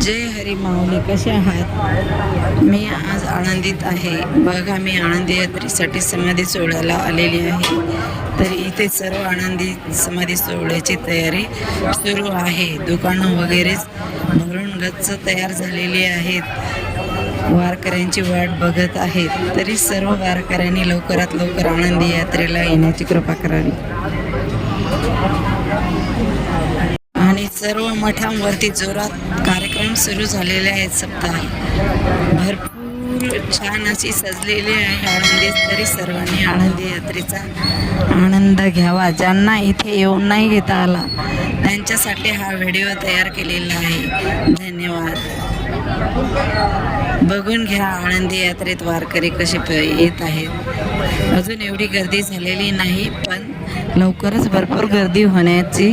जय हरी माऊली कसे आहात? मी आज आनंदीत आहे. बघा मी आनंदी यात्रेसाठी समाधी सोहळ्याला आलेली आहे. तर इथे सर्व आनंदी समाधी सोहळ्याची तयारी सुरू आहे. दुकानं वगैरेच भरून गच्च तयार झालेली आहेत. वारकऱ्यांची वाट बघत आहेत. तरी सर्व वारकऱ्यांनी लवकरात लवकर आनंदी यात्रेला येण्याची कृपा करावी. आणि सर्व मठांवरती जोरात कार्यक्रम सुरू झालेले आहेत. सप्ताह भरपूर छान अशी सजलेली आहे. आनंदी तरी सर्वांनी आनंदी यात्रेचा आनंद घ्यावा. ज्यांना इथे येऊन नाही घेता आला त्यांच्यासाठी हा व्हिडिओ तयार केलेला आहे. धन्यवाद. बघून घ्या आनंदी यात्रेत वारकरी कसे प- येत आहेत. अजून एवढी गर्दी झालेली नाही पण लवकरच भरपूर गर्दी होण्याची